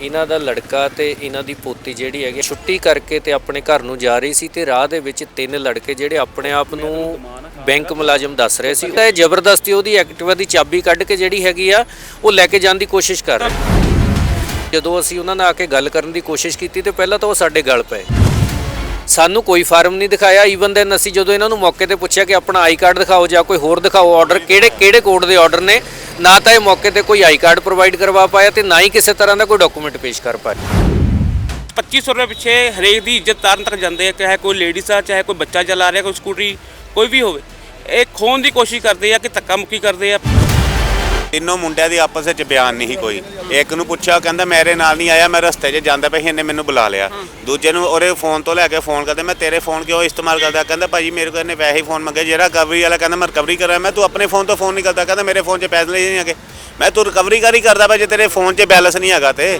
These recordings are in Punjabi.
ਇਹਨਾਂ ਦਾ ਲੜਕਾ ਤੇ ਇਹਨਾਂ ਦੀ ਪੋਤੀ ਜਿਹੜੀ ਹੈਗੀ ਛੁੱਟੀ ਕਰਕੇ ਤੇ ਆਪਣੇ ਘਰ ਨੂੰ ਜਾ ਰਹੀ ਸੀ ਤੇ ਰਾਹ ਦੇ ਵਿੱਚ ਤਿੰਨ ਲੜਕੇ ਜਿਹੜੇ ਆਪਣੇ ਆਪ ਨੂੰ ਬੈਂਕ ਮੁਲਾਜ਼ਮ ਦੱਸ ਰਹੇ ਸੀ। ਤਾਂ ਇਹ ਜ਼ਬਰਦਸਤੀ ਉਹਦੀ ਐਕਟਿਵਾ ਦੀ ਚਾਬੀ ਕੱਢ ਕੇ ਜਿਹੜੀ ਹੈਗੀ ਆ, ਉਹ ਲੈ ਕੇ ਜਾਣ ਦੀ ਕੋਸ਼ਿਸ਼ ਕਰ ਰਹੇ ਜਦੋਂ ਅਸੀਂ ਉਹਨਾਂ ਨਾਲ ਆ ਕੇ ਗੱਲ ਕਰਨ ਦੀ ਕੋਸ਼ਿਸ਼ ਕੀਤੀ ਤੇ ਪਹਿਲਾਂ ਤਾਂ ਉਹ ਸਾਡੇ ਗਲ ਪਏ। ਸਾਨੂੰ ਕੋਈ ਫਾਰਮ ਨਹੀਂ ਦਿਖਾਇਆ। ਈਵਨ ਦੈਨ ਅਸੀਂ ਜਦੋਂ ਇਹਨਾਂ ਨੂੰ ਮੌਕੇ ਤੇ ਪੁੱਛਿਆ ਕਿ ਆਪਣਾ ਆਈ ਕਾਰਡ ਦਿਖਾਓ ਜਾਂ ਕੋਈ ਹੋਰ ਦਿਖਾਓ ਆਰਡਰ ਕਿਹੜੇ ਕਿਹੜੇ ਕੋਡ ਦੇ ਆਰਡਰ ਨੇ ਨਾ ਤਾਂ ਇਹ ਮੌਕੇ ਤੇ ਕੋਈ ਆਈ ਕਾਰਡ ਪ੍ਰੋਵਾਈਡ ਕਰਵਾ ਪਾਇਆ ਤੇ ਨਾ ਹੀ ਕਿਸੇ ਤਰ੍ਹਾਂ ਦਾ ਕੋਈ ਡਾਕੂਮੈਂਟ ਪੇਸ਼ ਕਰ ਪਾਇਆ। 2500 ਰੁਪਏ ਪਿੱਛੇ ਹਰੇਕ ਦੀ ਇੱਜ਼ਤ ਤਾਰਨ ਤੱਕ ਜਾਂਦੇ ਆ, ਚਾਹੇ ਕੋਈ ਲੇਡੀਜ਼ ਆ, ਚਾਹੇ ਕੋਈ ਬੱਚਾ ਚਲਾ ਰਿਹਾ, ਕੋਈ ਸਕੂਟਰੀ, ਕੋਈ ਵੀ ਹੋਵੇ। ਇਹ ਖੋਣ ਦੀ ਕੋਸ਼ਿਸ਼ ਕਰਦੇ ਆ ਕਿ ਧੱਕਾ ਮੁੱਕੀ ਕਰਦੇ ਆ। ਤਿੰਨੋਂ ਮੁੰਡਿਆਂ ਦੀ ਆਪਸ ਵਿੱਚ ਬਿਆਨ ਨਹੀਂ ਕੋਈ। ਇੱਕ ਨੂੰ ਪੁੱਛਿਆ ਕਹਿੰਦਾ ਮੇਰੇ ਨਾਲ ਨਹੀਂ ਆਇਆ ਮੈਂ ਰਸਤੇ 'ਚ ਜਾਂਦਾ ਪਿਆ ਸੀ ਇਹਨੇ ਮੈਨੂੰ ਬੁਲਾ ਲਿਆ। ਦੂਜੇ ਨੂੰ ਉਹਦੇ ਫੋਨ ਤੋਂ ਲੈ ਕੇ ਫੋਨ ਕਰਦੇ ਮੈਂ ਤੇਰੇ ਫੋਨ ਕਿਉਂ ਇਸਤੇਮਾਲ ਕਰਦਾ? ਕਹਿੰਦਾ ਭਾਜੀ ਮੇਰੇ ਕੋਲ ਇਹਨੇ ਵੈਸੇ ਹੀ ਫੋਨ ਮੰਗੇ ਜਿਹੜਾ ਰਿਕਵਰੀ ਵਾਲਾ ਕਹਿੰਦਾ ਮੈਂ ਰਿਕਵਰੀ ਕਰ ਰਿਹਾ ਮੈਂ ਤੂੰ ਆਪਣੇ ਫੋਨ ਤੋਂ ਫੋਨ ਨਹੀਂ ਕਰਦਾ ਕਹਿੰਦਾ ਮੇਰੇ ਫੋਨ 'ਚ ਪੈਸੇ ਨਹੀਂ ਹੈਗੇ। ਮੈਂ ਤੂੰ ਰਿਕਵਰੀ ਕਰ ਹੀ ਕਰਦਾ ਭਾਜੀ ਤੇਰੇ ਫੋਨ 'ਚ ਬੈਲੈਂਸ ਨਹੀਂ ਹੈਗਾ ਤੇ?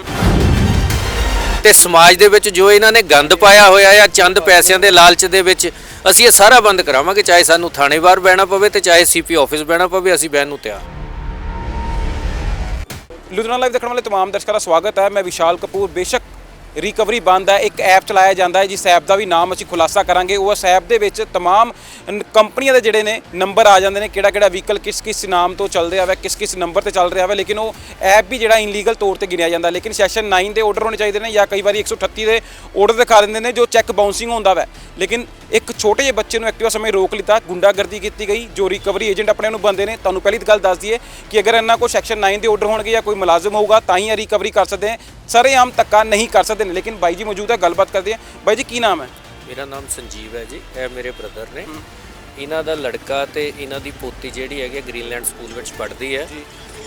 ਤੇ ਸਮਾਜ ਦੇ ਵਿੱਚ ਜੋ ਇਹਨਾਂ ਨੇ ਗੰਦ ਪਾਇਆ ਹੋਇਆ ਆ ਚੰਦ ਪੈਸਿਆਂ ਦੇ ਲਾਲਚ ਦੇ ਵਿੱਚ ਅਸੀਂ ਇਹ ਸਾਰਾ ਬੰਦ ਕਰਾਵਾਂਗੇ ਚਾਹੇ ਸਾਨੂੰ ਥਾਣੇ ਬਾਹਰ ਬਹਿਣਾ ਪਵੇ ਤੇ ਚਾਹੇ ਸੀਪੀ ਆਫਿਸ ਬਹਿਣਾ ਪਵੇ ਅਸੀਂ ਬਹਿਣ ਨੂੰ ਤਿਆਰ। ਲੁਧਿਆਣਾ ਲਾਈਵ ਦੇਖਣ ਵਾਲੇ तमाम ਦਰਸ਼ਕਾਂ ਦਾ ਸਵਾਗਤ ਹੈ ਮੈਂ ਵਿਸ਼ਾਲ ਕਪੂਰ ਬੇਸ਼ੱਕ ਰਿਕਵਰੀ ਬੰਦ ਹੈ ਇੱਕ ਐਪ ਚਲਾਇਆ ਜਾਂਦਾ ਹੈ ਜਿਸ ਐਪ ਦਾ ਵੀ ਨਾਮ ਅਸੀਂ ਖੁਲਾਸਾ ਕਰਾਂਗੇ ਉਸ ਐਪ ਦੇ ਵਿੱਚ तमाम ਨ- ਕੰਪਨੀਆਂ ਦੇ ਜਿਹੜੇ ਨੇ ਨੰਬਰ ਆ ਜਾਂਦੇ ਨੇ ਕਿਹੜਾ ਕਿਹੜਾ ਵਹੀਕਲ ਕਿਸ ਕਿਸ ਨਾਮ ਤੋਂ ਚੱਲ ਰਿਹਾ ਹੈ ਕਿਸ ਕਿਸ ਨੰਬਰ ਤੇ ਚੱਲ ਰਿਹਾ ਹੈ ਲੇਕਿਨ ਉਹ ਐਪ ਵੀ ਜਿਹੜਾ ਇਨਲੀਗਲ ਤੌਰ ਤੇ ਗਿਣਿਆ ਜਾਂਦਾ ਲੇਕਿਨ ਸੈਸ਼ਨ 9 ਦੇ ਆਰਡਰ ਹੋਣੇ ਚਾਹੀਦੇ ਨੇ ਜਾਂ ਕਈ ਵਾਰੀ 138 ਦੇ ਆਰਡਰ ਦਿਖਾ ਦਿੰਦੇ ਨੇ ਜੋ ਚੈੱਕ ਬਾਉਂਸਿੰਗ ਹੁੰਦਾ ਵੈ ਲੇਕਿਨ ਇੱਕ ਛੋਟੇ ਜਿਹੇ ਬੱਚੇ ਨੂੰ ਐਕਟਿਵਾ ਸਮੇਂ ਰੋਕ ਲਿੱਤਾ ਗੁੰਡਾਗਰਦੀ ਕੀਤੀ ਗਈ ਜੋ ਰਿਕਵਰੀ ਏਜੰਟ ਆਪਣੇ ਨੂੰ ਬੰਦੇ ਨੇ ਤੁਹਾਨੂੰ ਪਹਿਲੀ ਗੱਲ ਦੱਸ ਦਈਏ ਕਿ ਅਗਰ ਇਹਨਾਂ ਕੋਲ ਸੈਕਸ਼ਨ 9 ਦੇ ਆਰਡਰ ਹੋਣਗੇ ਜਾਂ ਕੋਈ ਮੁਲਾਜ਼ਮ ਹੋਊਗਾ ਤਾਂ ਹੀ ਇਹ ਰਿਕਵਰੀ ਕਰ ਸਕਦੇ ਹੈ ਸਰੇਆਮ ਧੱਕਾ ਨਹੀਂ ਕਰ ਸਕਦੇ ਨੇ ਲੇਕਿਨ ਬਾਈ ਜੀ ਮੌਜੂਦ ਹੈ ਗੱਲਬਾਤ ਕਰਦੇ ਆ ਬਾਈ ਜੀ ਕੀ ਨਾਮ ਹੈ? ਮੇਰਾ ਨਾਮ ਸੰਜੀਵ ਹੈ ਜੀ ਇਹ ਮੇਰੇ ਬ੍ਰਦਰ ਨੇ। ਇਹਨਾਂ ਦਾ ਲੜਕਾ ਤੇ ਇਹਨਾਂ ਦੀ ਪੋਤੀ ਜਿਹੜੀ ਹੈਗੀ ਹੈ, ਗ੍ਰੀਨਲੈਂਡ ਸਕੂਲ ਵਿੱਚ ਪੜ੍ਹਦੀ ਹੈ।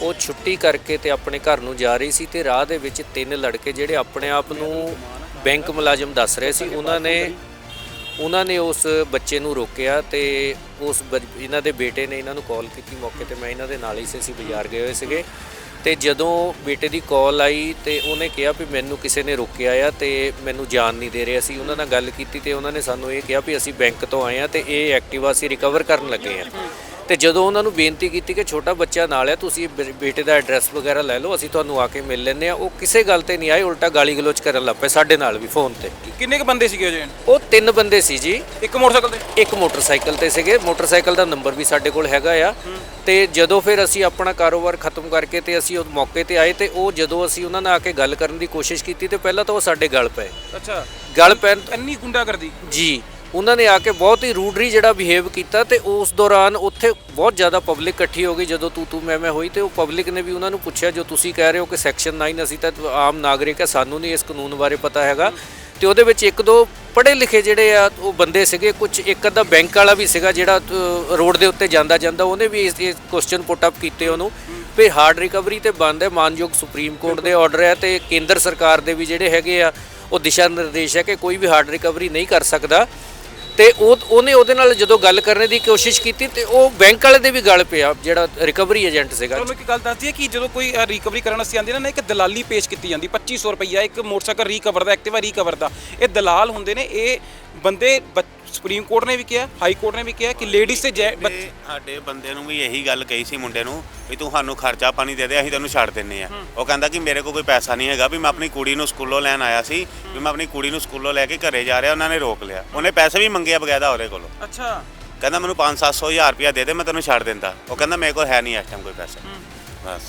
ਉਹ ਛੁੱਟੀ ਕਰਕੇ ਤੇ ਆਪਣੇ ਘਰ ਨੂੰ ਜਾ ਰਹੀ ਸੀ ਤੇ ਰਾਹ ਦੇ ਵਿੱਚ ਤਿੰਨ ਲੜਕੇ ਜਿਹੜੇ ਆਪਣੇ ਆਪ ਨੂੰ ਬੈਂਕ ਮੁਲਾਜ਼ਮ ਦੱਸ ਰਹੇ ਸੀ। ਉਹਨਾਂ ਨੇ ਉਹਨਾਂ ਨੇ ਉਸ ਬੱਚੇ ਨੂੰ ਰੋਕਿਆ ਤੇ ਉਸ ਬੱਚ- ਇਹਨਾਂ ਦੇ ਬੇਟੇ ਨੇ ਇਹਨਾਂ ਨੂੰ ਕਾਲ ਕੀਤੀ ਮੌਕੇ ਤੇ। ਮੈਂ ਇਹਨਾਂ ਦੇ ਨਾਲ ਹੀ ਸੀ ਅਸੀਂ ਬਾਜ਼ਾਰ ਗਏ ਹੋਏ ਸੀਗੇ। ਤੇ ਜਦੋਂ ਬੇਟੇ ਦੀ ਕਾਲ ਆਈ ਤੇ ਉਹਨੇ ਕਿਹਾ ਵੀ ਮੈਨੂੰ ਕਿਸੇ ਨੇ ਰੋਕਿਆ ਆ ਤੇ ਮੈਨੂੰ ਜਾਣ ਨਹੀਂ ਦੇ ਰਿਹਾ। ਸੀ ਉਹਨਾਂ ਨਾਲ ਗੱਲ ਕੀਤੀ ਤੇ ਉਹਨਾਂ ਨੇ ਸਾਨੂੰ ਇਹ ਕਿਹਾ ਵੀ ਅਸੀਂ ਬੈਂਕ ਤੋਂ ਆਏ ਆ ਤੇ ਇਹ ਐਕਟਿਵਾ ਅਸੀਂ ਰਿਕਵਰ ਕਰਨ ਲੱਗੇ ਆ। ਤੇ ਜਦੋਂ ਉਹਨਾਂ ਨੂੰ ਬੇਨਤੀ ਕੀਤੀ ਕਿ ਛੋਟਾ ਬੱਚਾ ਨਾਲ ਹੈ ਤੁਸੀਂ ਬੇ- ਬੇਟੇ ਦਾ ਐਡਰੈਸ ਵਗੈਰਾ ਲੈ ਲਓ ਅਸੀਂ ਤੁਹਾਨੂੰ ਆ ਕੇ ਮਿਲ ਲੈਂਦੇ ਆ ਉਹ ਕਿਸੇ ਗੱਲ ਤੇ ਨਹੀਂ ਆਏ ਉਲਟਾ ਗਾਲੀ ਗਲੋਚ ਕਰਨ ਲੱਗ ਪਏ ਸਾਡੇ ਨਾਲ ਵੀ ਫੋਨ ਤੇ। ਕਿੰਨੇ ਕ ਬੰਦੇ ਸੀਗੇ ਏਜੰਟ ਉਹ ਤਿੰਨ ਬੰਦੇ ਸੀ ਜੀ। ਇੱਕ ਮੋਟਰਸਾਈਕਲ ਤੇ? ਇੱਕ ਮੋਟਰਸਾਈਕਲ ਤੇ ਸੀਗੇ। ਮੋਟਰਸਾਈਕਲ ਦਾ ਨੰਬਰ ਵੀ ਸਾਡੇ ਕੋਲ ਹੈਗਾ ਆ। ਤੇ ਜਦੋਂ ਫਿਰ ਅਸੀਂ ਆਪਣਾ ਕਾਰੋਬਾਰ ਖਤਮ ਕਰਕੇ ਤੇ ਅਸੀਂ ਉਹ ਮੌਕੇ ਤੇ ਆਏ ਤੇ ਉਹ ਜਦੋਂ ਅਸੀਂ ਉਹਨਾਂ ਨਾਲ ਆ ਕੇ ਗੱਲ ਕਰਨ ਦੀ ਕੋਸ਼ਿਸ਼ ਕੀਤੀ ਤੇ ਪਹਿਲਾਂ ਤਾਂ ਉਹ ਸਾਡੇ ਗਲ ਪਏ। ਅੱਛਾ। ਗਲ ਪੈਣ ਇੰਨੀ ਗੁੰਡਾਗਰਦੀ? ਜੀ। ਉਹਨਾਂ ਨੇ ਆ ਕੇ ਬਹੁਤ ਹੀ ਰੂਡਰੀ ਜਿਹੜਾ ਬਿਹੇਵ ਕੀਤਾ ਤੇ ਉਸ ਦੌਰਾਨ ਉੱਥੇ ਬਹੁਤ ਜ਼ਿਆਦਾ ਪਬਲਿਕ ਇਕੱਠੀ ਹੋ ਗਈ। ਜਦੋਂ ਤੂੰ ਤੂੰ ਮੈਂ ਮੈਂ ਹੋਈ ਤੇ ਉਹ ਪਬਲਿਕ ਨੇ ਵੀ ਉਹਨਾਂ ਨੂੰ ਪੁੱਛਿਆ, ਜੋ ਤੁਸੀਂ ਕਹਿ ਰਹੇ ਹੋ ਕਿ ਸੈਕਸ਼ਨ 9 ਅਸੀਂ ਤਾਂ ਆਮ ਨਾਗਰਿਕ ਹੈ ਸਾਨੂੰ ਨਹੀਂ ਇਸ ਕਾਨੂੰਨ ਬਾਰੇ ਪਤਾ ਹੈਗਾ। ਤੇ ਉਹਦੇ ਵਿੱਚ ਇੱਕ ਦੋ ਪੜ੍ਹੇ ਲਿਖੇ ਜਿਹੜੇ ਆ, ਉਹ ਬੰਦੇ ਸੀਗੇ ਕੁਝ ਇੱਕ ਅੱਧਾ ਬੈਂਕ ਵਾਲਾ ਵੀ ਸੀਗਾ ਜਿਹੜਾ ਰੋਡ ਦੇ ਉੱਤੇ ਜਾਂਦਾ ਜਾਂਦਾ, ਉਹਨੇ ਵੀ ਇਸ ਕੁਐਸਚਨ ਪੁੱਟ ਅਪ ਕੀਤੇ ਉਹਨੂੰ। ਵੀ ਹਾਰਡ ਰਿਕਵਰੀ ਤੇ ਬੰਦ ਹੈ, ਮਾਨਯੋਗ ਸੁਪਰੀਮ ਕੋਰਟ ਦੇ ਆਰਡਰ ਹੈ ਤੇ ਕੇਂਦਰ ਸਰਕਾਰ ਦੇ ਵੀ ਜਿਹੜੇ ਹੈਗੇ ਆ, ਉਹ ਦਿਸ਼ਾ ਨਿਰਦੇਸ਼ ਹੈ ਕਿ ਕੋਈ ਵੀ ਹਾਰਡ ਰਿਕਵਰੀ ਨਹੀਂ ਕਰ ਸਕਦਾ। ਤੇ ਉਹ ਉਹਨੇ ਉਹਦੇ ਨਾਲ ਜਦੋਂ ਗੱਲ ਕਰਨ ਦੀ ਕੋਸ਼ਿਸ਼ ਕੀਤੀ ਤੇ ਉਹ ਬੈਂਕ ਵਾਲੇ ਦੇ ਵੀ ਗੱਲ ਪਿਆ, ਜਿਹੜਾ ਰਿਕਵਰੀ ਏਜੰਟ ਸੀਗਾ। ਤੁਹਾਨੂੰ ਇੱਕ ਗੱਲ ਦੱਸਦੀ ਹੈ ਕਿ ਜਦੋਂ ਕੋਈ ਰਿਕਵਰੀ ਕਰਨ ਵਾਸਤੇ ਆਉਂਦੀ ਨਾ ਇੱਕ ਦਲਾਲੀ ਪੇਸ਼ ਕੀਤੀ ਜਾਂਦੀ 2500 ਰੁਪਈਆ ਇੱਕ ਮੋਟਰਸਾਈਕਲ ਰੀਕਵਰ ਦਾ ਐਕਟਿਵਾ ਰੀਕਵਰ ਦਾ। ਇਹ ਦਲਾਲ ਹੁੰਦੇ ਨੇ, ਇਹ ਬੰਦੇ ਬ- ਸੁਪਰੀਮ ਕੋਰਟ ਨੇ ਵੀ ਕਿਹਾ ਹਾਈ ਕੋਰਟ ਨੇ ਵੀ ਕਿਹਾ ਕਿ ਲੇਡੀਜ਼ ਤੇ ਜੈ- ਬੱਚ- ਤੇ ਸਾਡੇ ਬੰਦੇ ਨੂੰ ਵੀ ਇਹੀ ਗੱਲ ਕਹੀ ਸੀ ਮੁੰਡੇ ਨੂੰ ਵੀ ਤੂੰ ਸਾਨੂੰ ਖਰਚਾ ਪਾਣੀ ਦੇ ਦੇ ਅਸੀਂ ਤੈਨੂੰ ਛੱਡ ਦਿੰਨੇ ਆ। ਉਹ ਕਹਿੰਦਾ ਕਿ ਮੇਰੇ ਕੋਲ ਕੋਈ ਪੈਸਾ ਨਹੀਂ ਹੈਗਾ ਵੀ ਮੈਂ ਆਪਣੀ ਕੁੜੀ ਨੂੰ ਸਕੂਲੋਂ ਲੈਣ ਆਇਆ ਸੀ ਵੀ ਮੈਂ ਆਪਣੀ ਕੁੜੀ ਨੂੰ ਸਕੂਲੋਂ ਲੈ ਕੇ ਘਰੇ ਜਾ ਰਿਹਾ ਉਹਨਾਂ ਨੇ ਰੋਕ ਲਿਆ। ਉਹਨੇ ਪੈਸੇ ਵੀ ਮੰਗਿਆ ਬਗੈਦਾ ਉਹਦੇ ਕੋਲੋਂ। ਅੱਛਾ। ਕਹਿੰਦਾ ਮੈਨੂੰ 5-700 ਹਜ਼ਾਰ ਰੁਪਇਆ ਦੇ ਦੇ ਮੈਂ ਤੈਨੂੰ ਛੱਡ ਦਿੰਦਾ। ਉਹ ਕਹਿੰਦਾ ਮੇਰੇ ਕੋਲ ਹੈ ਨਹੀਂ ਇਸ ਟਾਈਮ ਕੋਈ ਪੈਸਾ। ਬਸ।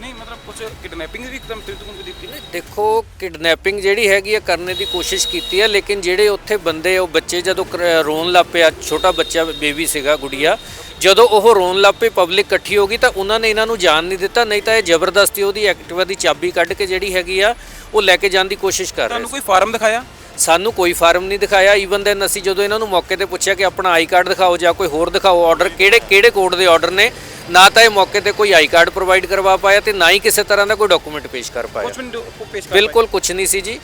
ਨਹੀਂ ਮਤਲਬ ਕੁਝ ਕਿਡਨੈਪਿੰਗ ਵੀ ਇੱਕਦਮ ਤੇਰੇ ਤੋਂ ਦਿੱਤੀ ਨਹੀਂ, ਦੇਖੋ ਕਿਡਨੈਪਿੰਗ ਜਿਹੜੀ ਹੈਗੀ ਆ ਕਰਨੇ ਦੀ ਕੋਸ਼ਿਸ਼ ਕੀਤੀ ਹੈ ਲੇਕਿਨ ਜਿਹੜੇ ਉੱਥੇ ਬੰਦੇ ਉਹ ਬੱਚੇ ਜਦੋਂ ਕਰ- ਰੋਣ ਲੱਗ ਪਿਆ ਛੋਟਾ ਬੱਚਾ ਬੇਬੀ ਸੀਗਾ ਗੁੜੀਆ ਜਦੋਂ ਉਹ ਰੋਣ ਲੱਗ ਪਈ ਪਬਲਿਕ ਇਕੱਠੀ ਹੋ ਗਈ ਤਾਂ ਉਹਨਾਂ ਨੇ ਇਹਨਾਂ ਨੂੰ ਜਾਣ ਨਹੀਂ ਦਿੱਤਾ ਨਹੀਂ ਤਾਂ ਇਹ ਜ਼ਬਰਦਸਤੀ ਉਹਦੀ ਐਕਟਿਵਾ ਦੀ ਚਾਬੀ ਕੱਢ ਕੇ ਜਿਹੜੀ ਹੈਗੀ ਆ ਉਹ ਲੈ ਕੇ ਜਾਣ ਦੀ ਕੋਸ਼ਿਸ਼ ਕਰ ਰਹੇ ਤੁਹਾਨੂੰ ਕੋਈ ਫਾਰਮ ਦਿਖਾਇਆ? ਸਾਨੂੰ ਕੋਈ ਫਾਰਮ ਨਹੀਂ ਦਿਖਾਇਆ। ਈਵਨ ਦੈਨ ਅਸੀਂ ਜਦੋਂ ਇਹਨਾਂ ਨੂੰ ਮੌਕੇ ਤੇ ਪੁੱਛਿਆ ਕਿ ਆਪਣਾ ਆਈ ਕਾਰਡ ਦਿਖਾਓ ਜਾਂ ਕੋਈ ਹੋਰ ਦਿਖਾਓ ਆਰਡਰ ਕਿਹੜੇ ਕਿਹੜੇ ਕੋਡ ਦੇ ਆਰਡਰ ਨੇ ਨਾ ਤਾਂ ਇਹ ਮੌਕੇ ਤੇ ਕੋਈ ਆਈ ਕਾਰਡ ਪ੍ਰੋਵਾਈਡ ਕਰਵਾ ਪਾਇਆ ਤੇ ਨਾ ਹੀ ਕਿਸੇ ਤਰ੍ਹਾਂ ਦਾ ਕੋਈ ਡਾਕੂਮੈਂਟ ਪੇਸ਼ ਕਰ ਪਾਇਆ। ਕੁਝ ਮਿੰਟ ਪੇਸ਼ ਕਰ ਬਿਲਕੁਲ ਕੁਝ ਨਹੀਂ ਸੀ ਜੀ।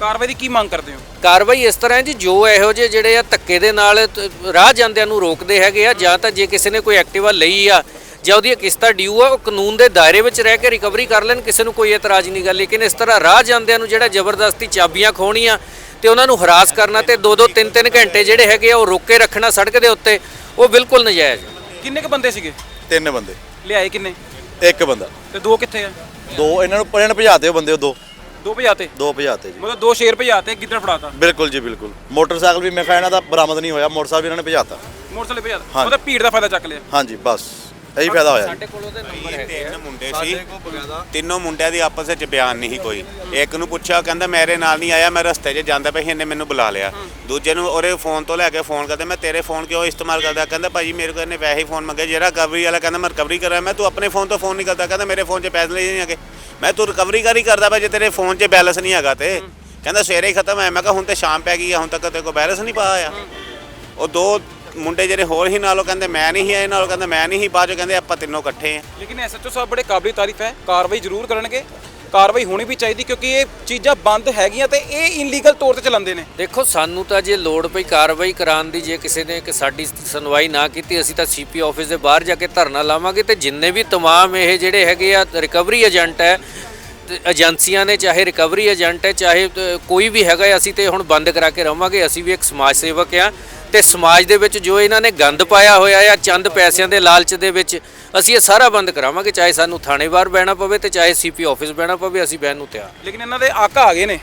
ਕਾਰਵਾਈ ਦੀ ਕੀ ਮੰਗ ਕਰਦੇ ਹੋ? ਕਾਰਵਾਈ ਇਸ ਤਰ੍ਹਾਂ ਹੈ ਜੀ ਜੋ ਇਹੋ ਜਿਹੇ ਜਿਹੜੇ ਆ ਧੱਕੇ ਦੇ ਨਾਲ ਤ- ਰਾਹ ਜਾਂਦਿਆਂ ਨੂੰ ਰੋਕਦੇ ਹੈਗੇ ਆ ਜਾਂ ਤਾਂ ਜੇ ਕਿਸੇ ਨੇ ਕੋਈ ਐਕਟਿਵਾ ਲਈ ਆ ਜਾਂ ਉਹਦੀਆਂ ਕਿਸ਼ਤਾਂ ਡਿਊ ਆ ਉਹ ਕਾਨੂੰਨ ਦੇ ਦਾਇਰੇ ਵਿੱਚ ਰਹਿ ਕੇ ਰਿਕਵਰੀ ਕਰ ਲੈਣ ਕਿਸੇ ਨੂੰ ਕੋਈ ਇਤਰਾਜ਼ ਨਹੀਂ ਗਾ। ਲੇਕਿਨ ਇਸ ਤਰ੍ਹਾਂ ਰਾਹ ਜਾਂਦਿਆਂ ਨੂੰ ਜਿਹੜਾ ਜ਼ਬਰਦਸਤੀ ਚਾਬੀਆਂ ਖੋਣੀਆਂ ਤੇ ਉਹਨਾਂ ਨੂੰ ਹਰਾਸ ਕਰਨਾ ਤੇ ਦੋ ਦੋ ਤਿੰਨ ਤਿੰਨ ਘੰਟੇ ਜਿਹੜੇ ਹੈਗੇ ਆ ਉਹ ਰੋਕ ਰੱਖਣਾ ਸੜਕ ਦੇ ਉੱਤੇ ਉਹ ਬਿਲਕੁਲ ਨਜਾਇਜ਼ ਹੈ। ਕਿੰਨੇ ਕ ਬੰਦੇ ਸੀਗੇ? ਤਿੰਨ ਬੰਦੇ। ਲਿਆਏ ਕਿੰਨੇ? ਇੱਕ ਬੰਦਾ। ਤੇ ਦੋ ਕਿੱਥੇ ਆ? ਦੋ ਇਹਨਾਂ ਨੂੰ ਇਹਨਾਂ ਨੇ ਭਜਾਤੇ ਉਹ ਬੰਦੇ ਉਹ ਦੋ। ਦੋ ਭਜਾਤੇ? ਦੋ ਭਜਾਤੇ ਜੀ। ਮਤਲਬ ਦੋ ਸ਼ੇਰ ਭਜਾਤੇ ਗਿੱਦੜ ਫੜਾਤਾ? ਬਿਲਕੁਲ ਜੀ ਬਿਲਕੁਲ। ਮੋਟਰਸਾਈਕਲ ਵੀ ਮੈਂ ਕਿਹਾ ਇਹਨਾਂ ਦਾ ਬਰਾਮਦ ਨਹੀਂ ਹੋਇਆ ਮੋਟਰਸਾਈਕਲ ਵੀ ਇਹਨਾਂ ਨੇ ਭਜਾਤਾ। ਮੋਟਰਸਾਈਕਲ ਭਜਾਤਾ। ਮਤਲਬ ਭੀੜ ਦਾ ਫਾਇਦਾ ਚੱਕ ਲਿਆ? ਹਾਂਜੀ ਬਸ। ਇਹੀ ਫਾਇਦਾ ਹੋਇਆ ਜੀ। ਸਾਡੇ ਕੋਲ ਉਹਦੇ ਨੰਬਰ ਹੈਗੇ ਤਿੰਨ ਮੁੰਡੇ ਸੀ। ਤਿੰਨੋਂ ਮੁੰਡਿਆਂ ਦੀ ਆਪਸ ਵਿੱਚ ਬਿਆਨ ਨਹੀਂ ਕੋਈ। ਇੱਕ ਨੂੰ ਪੁੱਛਿਆ ਉਹ ਕਹਿੰਦਾ ਮੇਰੇ ਨਾਲ ਨਹੀਂ ਆਇਆ ਮੈਂ ਰਸਤੇ 'ਚ ਜਾਂਦਾ ਪਿਆ ਸੀ ਇਹਨੇ ਮੈਨੂੰ ਬੁਲਾ ਲਿਆ। ਦੂਜੇ ਨੂੰ ਉਹਦੇ ਫੋਨ ਤੋਂ ਲੈ ਕੇ ਫੋਨ ਕਰਦੇ ਮੈਂ ਤੇਰੇ ਫੋਨ ਕਿਉਂ ਇਸਤੇਮਾਲ ਕਰਦਾ? ਕਹਿੰਦਾ ਭਾਜੀ ਮੇਰੇ ਕੋਲ ਇਹਨੇ ਵੈਸੇ ਹੀ ਫੋਨ ਮੰਗਿਆ। ਜਿਹੜਾ ਰਿਕਵਰੀ ਵਾਲਾ ਕਹਿੰਦਾ ਮੈਂ ਰਿਕਵਰੀ ਕਰ ਰਿਹਾ ਮੈਂ ਤੂੰ ਆਪਣੇ ਫੋਨ ਤੋਂ ਫੋਨ ਨਹੀਂ ਕਰਦਾ। ਕਹਿੰਦਾ ਮੇਰੇ ਫੋਨ 'ਚ ਪੈਸੇ ਨਹੀਂ ਹੈਗੇ। ਮੈਂ ਤੂੰ ਰਿਕਵਰੀ ਕਰ ਹੀ ਕਰਦਾ ਭਾਜੀ ਤੇਰੇ ਫੋਨ 'ਚ ਬੈਲੈਂਸ ਨਹੀਂ ਹੈਗਾ ਤੇ। ਕਹਿੰਦਾ ਸਵੇਰੇ ਹੀ ਖਤਮ ਹੈ ਮੈਂ ਕਿਹਾ ਹੁਣ ਤੇ ਸ਼ਾਮ ਪੈ ਗਈ ਆ ਹੁਣ ਤੱਕ ਤੇਰੇ ਕੋਲ ਬੈਲੈਂਸ ਨਹੀਂ ਪਾਇਆ ਉਹ ਦੋ ਮੁੰਡੇ ਜਿਹੜੇ ਹੋਰ ਹੀ ਨਾਲੋਂ ਕਹਿੰਦੇ ਮੈਂ ਨਹੀਂ ਸੀ ਇਹ ਨਾਲੋਂ ਕਹਿੰਦਾ ਮੈਂ ਨਹੀਂ ਸੀ ਬਾਅਦ 'ਚ ਕਹਿੰਦੇ ਆਪਾਂ ਤਿੰਨੋਂ ਇਕੱਠੇ ਆ। ਲੇਕਿਨ ਐਸਐਚਓ ਸਾਹਿਬ ਬੜੇ ਕਾਬਿਲ ਤਾਰੀਫ ਹੈ ਕਾਰਵਾਈ ਜ਼ਰੂਰ ਕਰਨਗੇ। ਕਾਰਵਾਈ ਹੋਣੀ ਵੀ ਚਾਹੀਦੀ ਕਿਉਂਕਿ ਇਹ ਚੀਜ਼ਾਂ ਬੰਦ ਹੈਗੀਆਂ ਤੇ ਇਹ ਇਨਲੀਗਲ ਤੌਰ ਤੇ ਚਲਾਉਂਦੇ ਨੇ। ਦੇਖੋ ਸਾਨੂੰ ਤਾਂ ਜੇ ਲੋੜ ਪਈ ਕਾਰਵਾਈ ਕਰਾਉਣ ਦੀ ਜੇ ਕਿਸੇ ਨੇ ਕਿ ਸਾਡੀ ਸੁਣਵਾਈ ਨਾ ਕੀਤੀ ਅਸੀਂ ਤਾਂ ਸੀਪੀ ਆਫਿਸ ਦੇ ਬਾਹਰ ਜਾ ਕੇ ਧਰਨਾ ਲਾਵਾਂਗੇ ਤੇ ਜਿੰਨੇ ਵੀ ਤਮਾਮ ਇਹ ਜਿਹੜੇ ਹੈਗੇ ਆ ਰਿਕਵਰੀ ਏਜੰਟ ਹੈ ਏਜੰਸੀਆਂ ਨੇ ਚਾਹੇ ਰਿਕਵਰੀ ਏਜੰਟ ਹੈ ਚਾਹੇ ਕੋਈ ਵੀ ਹੈਗਾ ਅਸੀਂ ਤੇ ਹੁਣ ਬੰਦ ਕਰਾ ਕੇ ਰਵਾਂਗੇ। ਅਸੀਂ ਵੀ ਇੱਕ ਸਮਾਜ ਸੇਵਕ ਆ ਤੇ ਸਮਾਜ ਦੇ ਵਿੱਚ ਜੋ ਇਹਨਾਂ ਨੇ ਗੰਦ ਪਾਇਆ ਹੋਇਆ ਆ ਚੰਦ ਪੈਸਿਆਂ ਦੇ ਲਾਲਚ ਦੇ ਵਿੱਚ ਅਸੀਂ ਇਹ ਸਾਰਾ ਬੰਦ ਕਰਾਵਾਂਗੇ ਚਾਹੇ ਸਾਨੂੰ ਥਾਣੇ ਬਾਹਰ ਬਹਿਣਾ ਪਵੇ ਤੇ ਚਾਹੇ ਸੀਪੀ ਆਫਿਸ ਬਹਿਣਾ ਪਵੇ ਅਸੀਂ ਬਹਿਣ ਨੂੰ ਤਿਆਰ। ਲੇਕਿਨ ਇਹਨਾਂ ਦੇ ਆਕਾ ਆ ਗਏ ਨੇ।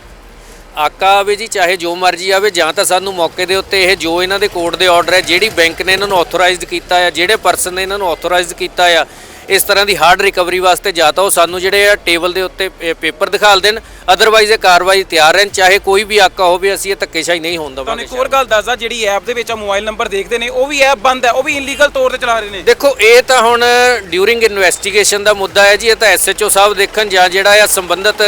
ਆਕਾ ਆਵੇ ਜੀ ਚਾਹੇ ਜੋ ਮਰਜ਼ੀ ਆਵੇ ਜਾਂ ਤਾਂ ਸਾਨੂੰ ਮੌਕੇ ਦੇ ਉੱਤੇ ਇਹ ਜੋ ਇਹਨਾਂ ਦੇ ਕੋਰਟ ਦੇ ਆਰਡਰ ਹੈ ਜਿਹੜੀ ਬੈਂਕ ਨੇ ਇਹਨਾਂ ਨੂੰ ਆਥੋਰਾਈਜ਼ਡ ਕੀਤਾ ਆ ਜਿਹੜੇ ਪਰਸਨ ਨੇ ਇਹਨਾਂ ਨੂੰ ਆਥੋਰਾਈਜ਼ਡ ਕੀਤਾ ਆ ਇਸ ਤਰ੍ਹਾਂ ਦੀ ਹਾਰਡ ਰਿਕਵਰੀ ਵਾਸਤੇ ਜਾਂ ਤਾਂ ਉਹ ਸਾਨੂੰ ਜਿਹੜੇ ਆ ਟੇਬਲ ਦੇ ਉੱਤੇ ਪੇਪਰ ਦਿਖਾਲ ਦੇਣ। ਅਦਰਵਾਈਜ਼ ਇਹ ਕਾਰਵਾਈ ਤਿਆਰ ਰਹਿਣ ਚਾਹੇ ਕੋਈ ਵੀ ਆਕਾ ਹੋਵੇ ਅਸੀਂ ਇਹ ਧੱਕੇਸ਼ਾਹੀ ਨਹੀਂ ਹੋਣ ਤੁਹਾਨੂੰ ਦੇਵਾਂਗੇ ਇੱਕ ਹੋਰ ਗੱਲ ਦੱਸਦਾ ਜਿਹੜੀ ਐਪ ਦੇ ਵਿੱਚ ਆ ਮੋਬਾਈਲ ਨੰਬਰ ਦੇਖਦੇ ਨੇ ਉਹ ਵੀ ਐਪ ਬੰਦ ਹੈ ਉਹ ਵੀ ਇਨਲੀਗਲ ਤੌਰ ਤੇ ਚਲਾ ਰਹੇ ਨੇ। ਦੇਖੋ ਇਹ ਤਾਂ ਹੁਣ ਡਿਊਰਿੰਗ ਇਨਵੈਸਟੀਗੇਸ਼ਨ ਦਾ ਮੁੱਦਾ ਹੈ ਜੀ ਇਹ ਤਾਂ ਐਸਐਚਓ ਸਾਹਿਬ ਦੇਖਣ ਜਾਂ ਜਿਹੜਾ ਆ ਸੰਬੰਧਤ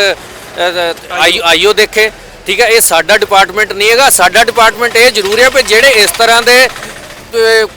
ਆਈਓ। ਦੇਖੇ। ਠੀਕ ਹੈ ਇਹ ਸਾਡਾ ਡਿਪਾਰਟਮੈਂਟ ਨਹੀਂ ਹੈਗਾ ਸਾਡਾ ਡਿਪਾਰਟਮੈਂਟ ਇਹ ਜ਼ਰੂਰ ਹੈ ਕਿ ਜਿਹੜੇ ਇਸ ਤਰ੍ਹਾਂ ਦੇ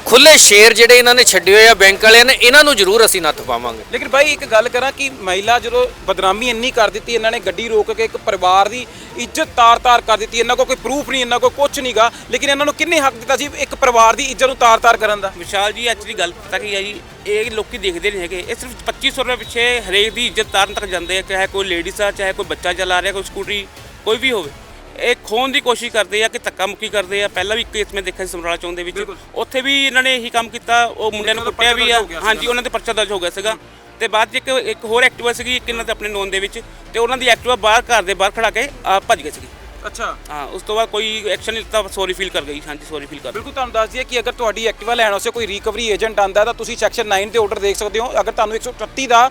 ਖੁੱਲੇ ਸ਼ੇਰ ਜਿਹੜੇ ਇਹਨਾਂ ਨੇ ਛੱਡੇ ਹੋਏ ਆ ਬੈਂਕ ਵਾਲਿਆਂ ਨੇ ਇਹਨਾਂ ਨੂੰ ਜ਼ਰੂਰ ਅਸੀਂ ਨੱਥ ਪਾਵਾਂਗੇ। ਲੇਕਿਨ ਭਾਈ ਇੱਕ ਗੱਲ ਕਰਾਂ ਕਿ ਮਹਿਲਾ ਜਦੋਂ ਬਦਨਾਮੀ ਇੰਨੀ ਕਰ ਦਿੱਤੀ ਇਹਨਾਂ ਨੇ ਗੱਡੀ ਰੋਕ ਕੇ ਇੱਕ ਪਰਿਵਾਰ ਦੀ ਇੱਜ਼ਤ ਤਾਰ-ਤਾਰ ਕਰ ਦਿੱਤੀ ਇਹਨਾਂ ਕੋਲ ਕੋਈ ਪ੍ਰੂਫ ਨਹੀਂ ਇਹਨਾਂ ਕੋਲ ਕੁਝ ਨਹੀਂਗਾ ਲੇਕਿਨ ਇਹਨਾਂ ਨੂੰ ਕਿੰਨੇ ਹੱਕ ਦਿੱਤਾ ਸੀ ਇੱਕ ਪਰਿਵਾਰ ਦੀ ਇੱਜ਼ਤ ਨੂੰ ਤਾਰ-ਤਾਰ ਕਰਨ ਦਾ? ਵਿਸ਼ਾਲ ਜੀ ਐਕਚੁਅਲੀ ਗੱਲ ਪਤਾ ਕੀ ਹੈ ਜੀ? ਇਹ ਲੋਕੀ ਦੇਖਦੇ ਨਹੀਂ ਹੈਗੇ। ਇਹ ਸਿਰਫ 2500 ਰੁਪਏ ਪਿੱਛੇ ਹਰੇਕ ਦੀ ਇੱਜ਼ਤ ਤਾਰਨ ਤੱਕ ਜਾਂਦੇ ਆ ਚਾਹੇ ਕੋਈ ਲੇਡੀਜ਼ ਆ ਚਾਹੇ ਕੋਈ ਬੱਚਾ ਚਲਾ ਰਿਹਾ ਕੋਈ ਸਕੂਟਰੀ ਕੋਈ ਵੀ ਹੋਵੇ। ਇਹ ਖੋਣ ਦੀ ਕੋਸ਼ਿਸ਼ ਕਰਦੇ ਆ ਕਿ ਧੱਕਾ ਮੁੱਕੀ ਕਰਦੇ ਆ। ਪਹਿਲਾਂ ਵੀ ਇੱਕ ਕੇਸ ਮੈਂ ਦੇਖਿਆ ਸੀ ਸਮਰਾਲਾ ਚੌਂਕ ਦੇ ਵਿੱਚ। ਉੱਥੇ ਵੀ ਇਹਨਾਂ ਨੇ ਇਹੀ ਕੰਮ ਕੀਤਾ ਉਹ ਮੁੰਡਿਆਂ ਨੂੰ ਕੁੱਟਿਆ ਵੀ ਆ। ਹਾਂਜੀ ਉਹਨਾਂ ਦੇ ਪਰਚਾ ਦਰਜ ਹੋ ਗਿਆ ਸੀਗਾ। ਤੇ ਬਾਅਦ 'ਚ ਇੱਕ ਇੱਕ ਹੋਰ ਐਕਟਿਵਾ ਸੀਗੀ ਇੱਕ ਇਹਨਾਂ ਦੇ ਆਪਣੇ ਨੋਨ ਦੇ ਵਿੱਚ। ਤੇ ਉਹਨਾਂ ਦੀ ਐਕਟਿਵਾ ਬਾਹਰ ਘਰ ਦੇ ਬਾਹਰ ਖੜਾ ਕੇ ਆ, ਭੱਜ ਗਏ ਸੀਗੀ। ਅੱਛਾ। ਹਾਂ ਉਸ ਤੋਂ ਬਾਅਦ ਕੋਈ ਐਕਸ਼ਨ ਨਹੀਂ ਲਿੱਤਾ ਸੌਰੀ ਫੀਲ ਕਰ ਗਈ। ਹਾਂਜੀ ਸੌਰੀ ਫੀਲ ਕਰ ਬਿਲਕੁਲ ਤੁਹਾਨੂੰ ਦੱਸ ਦਈਏ ਕਿ ਅਗਰ ਤੁਹਾਡੀ ਐਕਟਿਵਾ ਲੈਣ ਵਾਸਤੇ ਕੋਈ ਰਿਕਵਰੀ ਏਜੰਟ ਆਂਦਾ ਤਾਂ ਤੁਸੀਂ ਸੈਕਸ਼ਨ 9 ਦੇ ਆਰਡਰ ਦੇਖ ਸਕਦੇ ਹੋ। ਅਗਰ ਤੁਹਾਨੂੰ 138 ਦਾ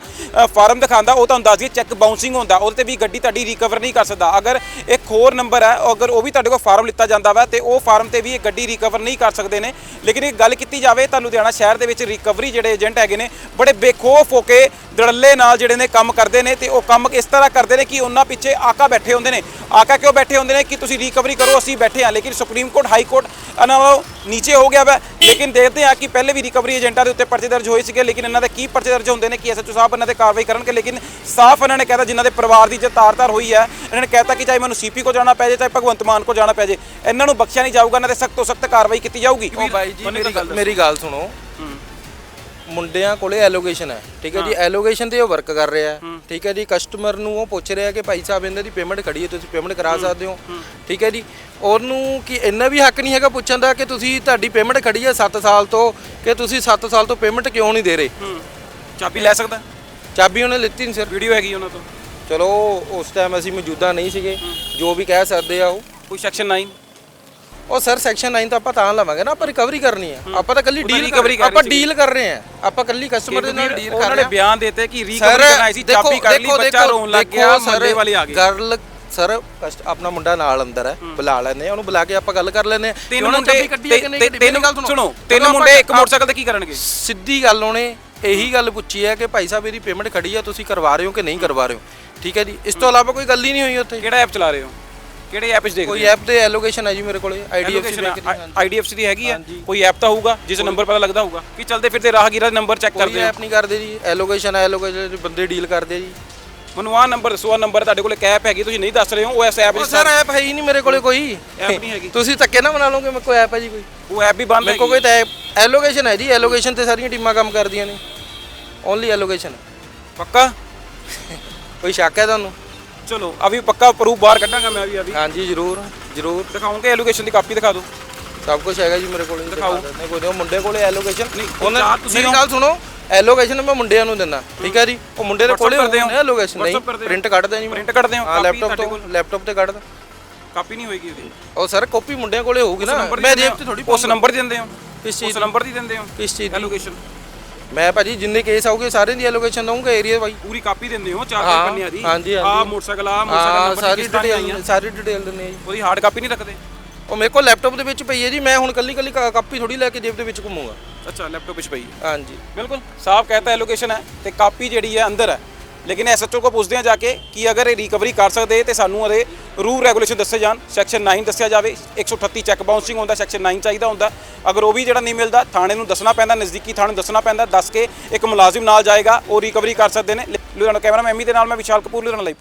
ਫਾਰਮ ਦਿਖਾਉਂਦਾ ਉਹ ਤੁਹਾਨੂੰ ਦੱਸ ਦਈਏ ਚੈੱਕ ਬਾਉਂਸਿੰਗ ਹੁੰਦਾ ਉਹਦੇ ਤੇ ਵੀ ਗੱਡੀ ਤੁਹਾਡੀ ਰਿਕਵਰ ਨਹੀਂ ਕਰ ਸਕਦਾ। ਅਗਰ ਇੱਕ ਹੋਰ ਨੰਬਰ ਹੈ ਅਗਰ ਉਹ ਵੀ ਤੁਹਾਡੇ ਕੋਲ ਫਾਰਮ ਲਿੱਤਾ ਜਾਂਦਾ ਵਾ ਤੇ ਉਹ ਫਾਰਮ ਤੇ ਵੀ ਇਹ ਗੱਡੀ ਰਿਕਵਰ ਨਹੀਂ ਕਰ ਸਕਦੇ ਨੇ। ਲੇਕਿਨ ਇਹ ਗੱਲ ਕੀਤੀ ਜਾਵੇ ਤਾਂ ਲੁਧਿਆਣਾ ਸ਼ਹਿਰ ਦੇ ਵਿੱਚ ਰਿਕਵਰੀ ਜਿਹੜੇ ਏਜੰਟ ਹੈਗੇ ਨੇ ਬੜੇ ਬੇਖੌਫ ਹੋ ਕੇ ਦੜੱਲੇ ਨਾਲ ਜਿਹੜੇ ਨੇ ਕੰਮ ਕਰਦੇ ਨੇ ਤੇ ਉਹ ਕੰਮ ਇਸ ਤਰ੍ਹਾਂ ਕਰਦੇ ਨੇ ਕਿ ਉਹਨਾਂ ਪਿੱਛੇ ਆਕਾ ਬੈਠੇ ਹੁੰਦੇ ਨੇ। ਆਕਾ ਕਿਉਂ ਬੈਠੇ ਹੁੰਦੇ ਨੇ ਕਿ ਤੁਸੀਂ ਰਿਕਵਰੀ ਕਰੋ ਅਸੀਂ ਬੈਠੇ ਹਾਂ। ਲੇਕਿਨ ਸੁਪਰੀਮ ਕੋਰਟ ਹਾਈ ਕੋਰਟ ਇਹਨਾਂ ਨਾਲੋਂ ਨੀਚੇ ਹੋ ਗਿਆ ਵਾ। ਲੇਕਿਨ ਦੇਖਦੇ ਹਾਂ ਕਿ ਪਹਿਲੇ ਵੀ ਰਿਕਵਰੀ ਏਜੰਟਾਂ ਦੇ ਉੱਤੇ ਪਰਚੇ ਦਰਜ ਹੋਏ ਸੀਗੇ ਲੇਕਿਨ ਇਹਨਾਂ ਦੇ ਕੀ ਪਰਚੇ ਦਰਜ ਹੁੰਦੇ ਨੇ ਕਿ ਐਸਐਚਓ ਸਾਹਿਬ ਇਹਨਾਂ ਤੇ ਕਾਰਵਾਈ ਕਰਨਗੇ। ਲੇਕਿਨ ਸਾਫ਼ ਇਹਨਾਂ ਨੇ ਕਹਿਤਾ ਜਿਨ੍ਹਾਂ ਦੇ ਪਰਿਵਾਰ ਦੀ ਜੇ ਤਾਰ-ਤਾਰ ਹੋਈ ਹੈ ਇਹਨਾਂ ਨੇ ਕਹਿਤਾ ਕਿ ਚਾਹੇ ਮੈਨੂੰ ਸੀਪੀ ਕੋ ਜਾਣਾ ਪੈ ਜਾਏ ਚਾਹੇ ਭਗਵੰਤ ਮਾਨ ਕੋ ਜਾਣਾ ਪੈ ਜਾਏ ਇਹਨਾਂ ਨੂੰ ਬਖਸ਼ਿਆ ਨਹੀਂ ਜਾਊਗਾ ਇਹਨਾਂ ਤੇ ਸਖਤ ਤੋਂ ਸਖਤ ਕਾਰਵਾਈ ਕੀਤੀ ਜਾਊਗੀ। ਜੀ ਮੇਰੀ ਗੱਲ ਸੁਣੋ। ਮੁੰਡਿਆਂ ਕੋਲੇ ਐਲੋਗੇਸ਼ਨ ਹੈ। ਠੀਕ ਹੈ ਜੀ ਐਲੋਗੇਸ਼ਨ ਤੇ ਉਹ ਵਰਕ ਕਰ ਰਿਹਾ ਹੈ। ਠੀਕ ਹੈ ਜੀ ਕਸਟਮਰ ਨੂੰ ਉਹ ਪੁੱਛ ਰਿਹਾ ਕਿ ਭਾਈ ਸਾਹਿਬ ਇਹਨਾਂ ਦੀ ਪੇਮੈਂਟ ਖੜੀ ਹੈ ਤੁਸੀਂ ਪੇਮੈਂਟ ਕਰਾ ਸਕਦੇ ਹੋ। ਠੀਕ ਹੈ ਜੀ ਉਹਨੂੰ ਕਿ ਇੰਨਾ ਵੀ ਹੱਕ ਨਹੀਂ ਹੈਗਾ ਪੁੱਛਣ ਦਾ ਕਿ ਤੁਸੀਂ ਤੁਹਾਡੀ ਪੇਮੈਂਟ ਖੜੀ ਹੈ 7 ਸਾਲ ਤੋਂ ਕਿ ਤੁਸੀਂ 7 ਸਾਲ ਤੋਂ ਪੇਮੈਂਟ ਕਿਉਂ ਨਹੀਂ ਦੇ ਰਹੇ? ਚਾਬੀ ਲੈ ਸਕਦਾ? ਚਾਬੀ ਉਹਨੇ ਲਿੱਤੀ ਨਹੀਂ ਸਰ। ਵੀਡੀਓ ਹੈਗੀ ਉਹਨਾਂ ਤੋਂ। ਚਲੋ ਉਸ ਟਾਈਮ ਅਸੀਂ ਮੌਜੂਦਾ ਨਹੀਂ ਸੀਗੇ। ਜੋ ਵੀ ਕਹਿ ਸਕਦੇ ਆ ਉਹ। ਕੋਈ ਸੈਕਸ਼ਨ 9 ਉਹ ਸਰ ਸੈਕਸ਼ਨ 9 ਤਾਂ ਆਪਾਂ ਤਾਂ ਲਵਾਂਗੇ ਨਾ ਆਪਾਂ ਰਿਕਵਰੀ ਕਰਨੀ ਹੈ। ਆਪਾਂ ਤਾਂ ਕੱਲੀ ਡੀਲ recovery ਕਰ ਆਪਾਂ ਡੀਲ ਕਰ ਰਹੇ ਹਾਂ। ਆਪਾਂ ਕੱਲੀ ਕਸਟਮਰ ਦੇ ਨਾਲ ਡੀਲ ਕਰ ਉਹਨਾਂ ਰਹੇ ਨੇ ਹਾਂ। ਬਿਆਨ ਦਿੱਤੇ ਕਿ ਰਿਕਵਰੀ ਕਰਨਾ ਸੀ ਚਾਬੀ ਕੱਢ ਲਈ ਬੱਚਾ ਰੋਣ ਲੱਗ ਗਿਆ ਮੱਲੇ ਵਾਲੇ ਆ ਗਏ ਗਰਲ ਸਰ ਆਪਣਾ ਮੁੰਡਾ ਨਾਲ ਅੰਦਰ ਹੈ ਬੁਲਾ ਆ ਉਹਨੂੰ ਬੁਲਾ ਕੇ ਆਪਾਂ ਗੱਲ ਕਰ ਆ ਤਿੰਨ ਮੁੰਡੇ? ਤਿੰਨ ਗੱਲ ਸੁਣੋ। ਤਿੰਨ ਮੁੰਡੇ ਇੱਕ ਮੋਟਰਸਾਈਕਲ ਤੇ ਕੀ ਕਰਨਗੇ? ਸਿੱਧੀ ਗੱਲ ਉਹਨੇ ਇਹੀ ਗੱਲ ਪੁੱਛੀ ਹੈ ਕਿ ਭਾਈ ਸਾਹਿਬ ਇਹਦੀ ਪੇਮੈਂਟ ਖੜੀ ਹੈ ਤੁਸੀਂ ਕਰਵਾ ਰਹੇ ਹੋ ਕਿ ਨਹੀਂ ਕਰਵਾ ਰਹੇ ਹੋ? ਠੀਕ ਹੈ ਜੀ। ਇਸ ਤੋਂ ਇਲਾਵਾ ਕੋਈ ਗੱਲ ਹੀ ਨਹੀਂ ਹੋਈ ਉੱਥੇ। ਕਿਹੜਾ ਐਪ ਚਲਾ ਰਹੇ ਹੋ? ਕਿਹੜੇ ਐਪ 'ਚ ਦੇਖਦੇ ਕੋਈ ਐਪ ਦੇ ਐਲੋਕੇਸ਼ਨ ਹੈ ਜੀ ਮੇਰੇ ਕੋਲੇ ਆਈਡੀਐਫਸੀ ਬੈਂਕ ਦੀ ਹਾਂਜੀ। ਆਈਡੀਐਫਸੀ ਦੀ ਹੈਗੀ ਆ? ਕੋਈ ਐਪ ਤਾਂ ਹੋਊਗਾ ਜਿਸ ਨੰਬਰ ਪਤਾ ਲੱਗਦਾ ਹੋਊਗਾ? ਕਿ ਚਲਦੇ ਫਿਰਦੇ ਰਾਹਗੀਰਾਂ ਦੇ ਨੰਬਰ ਚੈੱਕ ਕੋਈ ਕਰਦੇ ਹੋ। ਐਪ ਨਹੀਂ ਕਰਦੇ ਜੀ ਐਲੋਕੇਸ਼ਨ ਐਲੋਕੇਸ਼ਨ ਬੰਦੇ ਡੀਲ ਕਰਦੇ ਜੀ। ਮੈਨੂੰ ਆਹ ਨੰਬਰ ਦੱਸੋ ਆਹ ਨੰਬਰ ਤੁਹਾਡੇ ਕੋਲ ਐਪ ਹੈਗੀ ਤੁਸੀਂ ਨਹੀਂ ਦੱਸ ਰਹੇ ਹੋ ਉਹ ਐਸ ਐਪ ਉਹ ਸਰ ਐਪ ਹੈ ਹੀ ਨਹੀਂ ਮੇਰੇ ਕੋਲੇ ਕੋਈ। ਐਪ ਨਹੀਂ ਹੈਗੀ। ਤੁਸੀਂ ਧੱਕੇ ਨਾ ਬਣਾ ਲਓਗੇ ਮੇਰੇ ਕੋਲ ਐਪ ਹੈ ਜੀ ਕੋਈ। ਉਹ ਐਪ ਵੀ ਬੰਦ ਮੇਰੇ ਕੋਲ ਕੋਈ ਤਾਂ ਐਲੋਕੇਸ਼ਨ ਹੈ ਜੀ ਐਲੋਕੇਸ਼ਨ ਤੇ ਸਾਰੀਆਂ ਟੀਮਾਂ ਕੰਮ ਕਰਦੀਆਂ ਨੇ। ਓਨਲੀ ਐਲੋਕੇਸ਼ਨ ਪੱਕਾ? ਕੋਈ ਸ਼ੱਕ ਹੈ ਤੁਹਾਨੂੰ? ਚਲੋ ਅਭੀ ਪੱਕਾ ਪ੍ਰੂਫ ਬਾਹਰ ਕੱਢਾਂਗਾ ਮੈਂ ਵੀ ਅਭੀ ਹਾਂਜੀ ਜ਼ਰੂਰ ਜ਼ਰੂਰ ਦਿਖਾਉਂਗੇ ਐਲੋਕੇਸ਼ਨ ਦੀ ਕਾਪੀ ਦਿਖਾ ਦਿਓ ਸਭ ਕੁਝ ਹੈਗਾ ਜੀ ਮੇਰੇ ਕੋਲੇ ਦਿਖਾਓ। ਦਿਖਾ ਦਿੰਦੇ ਕੋਈ ਨਹੀਂ ਉਹ ਮੁੰਡੇ ਕੋਲੇ ਐਲੋਕੇਸ਼ਨ ਨਹੀਂ, ਉਹਨਾਂ ਚਾਰ ਤੁਸੀਂ ਮੇਰੀ। ਗੱਲ ਸੁਣੋ ਐਲੋਕੇਸ਼ਨ ਮੈਂ ਮੁੰਡਿਆਂ ਨੂੰ ਦਿੰਦਾ ਠੀਕ ਹੈ ਜੀ ਉਹ ਮੁੰਡੇ ਦੇ WhatsApp ਕੋਲੇ ਕਰਦੇ ਹੋ? ਹੁੰਦੇ ਐਲੋਕੇਸ਼ਨ ਨਹੀਂ WhatsApp ਕਰਦੇ ਹੋ? ਪ੍ਰਿੰਟ ਕੱਢਦਾ ਜੀ ਮੈਂ Print ਕੱਢਦੇ ਹੋ? ਹਾਂ Copy ਲੈਪਟਾਪ ਤੁਹਾਡੇ ਤੋਂ ਕੋਲ? ਲੈਪਟਾਪ ਤੇ ਕੱਢਦਾ ਕਾਪੀ ਨਹੀਂ ਹੋਏਗੀ ਉਹਦੀ ਉਹ ਸਰ ਕਾਪੀ ਮੁੰਡਿਆਂ ਕੋਲੇ ਹੋਊਗੀ ਨਾ ਮੈਂ ਜੇਬ ਤੇ ਹੋ? ਥੋੜੀ ਉਸ ਨੰਬਰ ਦੀ ਦਿੰਦੇ ਹੋ ਕਿਸ ਚੀਜ਼ ਉਸ ਨੰਬਰ ਦੀ ਦਿੰਦੇ ਹੋ ਕਿਸ ਚੀਜ਼ ਦੀ ਐਲੋਕੇਸ਼ਨ ਮੈਂ ਭਾਜੀ ਜਿੰਨੇ ਕੇਸ ਆਉਗੇ ਸਾਰਿਆਂ ਦੀ ਐਲੋਕੇਸ਼ਨ ਦਊਂਗਾ ਏਰੀਆ ਵਾਈ ਪੂਰੀ ਕਾਪੀ ਦਿੰਦੇ ਹੋ ਚਾਰ ਹਾਂ, ਪੰਜ ਪੰਨਿਆਂ ਦੀ? ਹਾਂਜੀ, ਆ ਹਾਂਜੀ। ਮੋਟਰਸਾਈਕਲ ਆ ਮੋਟਰਸਾਈਕਲ ਹਾਂ ਨੰਬਰ ਸਾਰੀ ਕਿਸ ਤਰ੍ਹਾਂ ਆਈਆਂ? ਡਿਟੇਲ ਸਾਰੀ ਡਿਟੇਲ ਦਿੰਦੇ ਆ ਜੀ। ਉਹਦੀ ਹਾਰਡ ਕਾਪੀ ਨਹੀਂ ਰੱਖਦੇ? ਉਹ ਮੇਰੇ ਕੋਲ ਲੈਪਟਾਪ ਦੇ ਵਿੱਚ ਪਈ ਹੈ ਜੀ ਮੈਂ ਹੁਣ ਕੱਲੀ ਕੱਲੀ ਕਾਪੀ ਥੋੜੀ ਲੈ ਕੇ ਜੇਬ ਦੇ ਵਿੱਚ ਘੁੰਮੂਗਾ। ਅੱਛਾ ਲੈਪਟਾਪ ਵਿੱਚ ਪਈ। ਹਾਂਜੀ। ਬਿਲਕੁਲ ਸਾਫ਼ ਕਹਤਾ ਐਲੋਕੇਸ਼ਨ ਹੈ ਤੇ ਕਾਪੀ ਜਿਹੜੀ ਹੈ ਅੰਦਰ ਹੈ। ਲੇਕਿਨ ਐਸਐਚਓ ਕੋ ਪੁੱਛਦੇ ਆ ਜਾ ਕੇ ਕਿ ਅਗਰ ਇਹ ਰਿਕਵਰੀ ਕਰ ਸਕਦੇ ਤੇ ਸਾਨੂੰ ਉਹਦੇ ਰੂਲ ਰੈਗੂਲੇਸ਼ਨ ਦੱਸੇ ਜਾਣ। ਸੈਕਸ਼ਨ 9 ਦੱਸਿਆ ਜਾਵੇ 138 ਚੈੱਕ ਬਾਉਂਸਿੰਗ ਹੁੰਦਾ ਸੈਕਸ਼ਨ 9 ਚਾਹੀਦਾ ਹੁੰਦਾ। ਅਗਰ ਉਹ ਵੀ ਜਿਹੜਾ ਨਹੀਂ ਮਿਲਦਾ, ਥਾਣੇ ਨੂੰ ਦੱਸਣਾ ਪੈਂਦਾ, ਨਜ਼ਦੀਕੀ ਥਾਣੇ ਨੂੰ ਦੱਸਣਾ ਪੈਂਦਾ, ਦੱਸ ਕੇ ਇੱਕ ਮੁਲਾਜ਼ਮ ਨਾਲ ਜਾਏਗਾ, ਉਹ ਰਿਕਵਰੀ ਕਰ ਸਕਦੇ ਨੇ। ਲੁਧਿਆਣਾ ਕੈਮਰਾ ਮੈਮੀ ਦੇ ਨਾਲ ਮੈਂ ਵਿਸ਼ਾਲ ਕਪੂਰ, ਲੁਧਿਆਣਾ ਲਈ